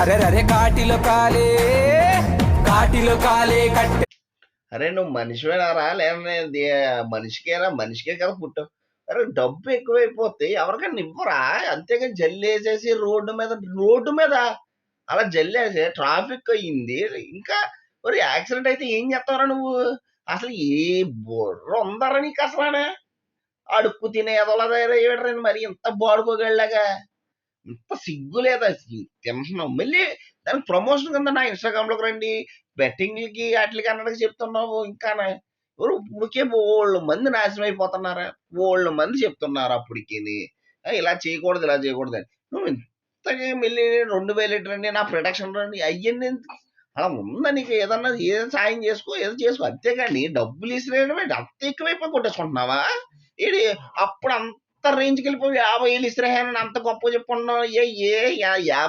అరే అరే కాటిలో కాలే కాటిలో కాలే కట్టే. అరే నువ్వు మనిషివేనారా లేదంటే మనిషికేనా మనిషికే కదా పుట్టావు. అరే డబ్బు ఎక్కువైపోతే ఎవరికైనా ఇవ్వరా? అంతేగాని జల్లేసేసి రోడ్డు మీద రోడ్డు మీద అలా జల్లేసి ట్రాఫిక్ అయ్యింది. ఇంకా మరి యాక్సిడెంట్ అయితే ఏం చేస్తావురా నువ్వు? అసలు ఏ బుర్ర ఉందరా నీకు అసలు అడుక్కు తినే ఎదోలా తయారయ్యాడు మరి ఇంత బాడుకోగలగా ఇంత సిగ్గు లేదా? తింటున్నావు మళ్ళీ దానికి ప్రమోషన్ కింద నా ఇన్స్టాగ్రామ్లోకి రండి. బెట్టింగ్లకి వాటికి అన్నట్టు చెప్తున్నావు. ఇంకా ఎవరు ఇప్పటికే ఓళ్ళు మంది నాశనం అయిపోతున్నారా? ఓళ్ళు మంది చెప్తున్నారు అప్పటికి ఇలా చేయకూడదు ఇలా చేయకూడదు అని. నువ్వు ఇంతగా మళ్ళీ రెండు వేలు రండి నా ప్రొటెక్షన్ రండి అయ్యండి అలా ఉందా నీకు? ఏదన్నా ఏదో సాయం చేసుకో ఏదో చేసుకో. అంతేగాని డబ్బులు ఇసిరేయడమే అంత ఎక్కువైపోయి కొట్టేసుకుంటున్నావా? ఇది అప్పుడు అంత రేంజ్కి వెళ్ళిపోయి యాభై వేలు ఇసిరేహానని అంత గొప్ప చెప్పుకున్నావు ఏ ఏ యా- యాభై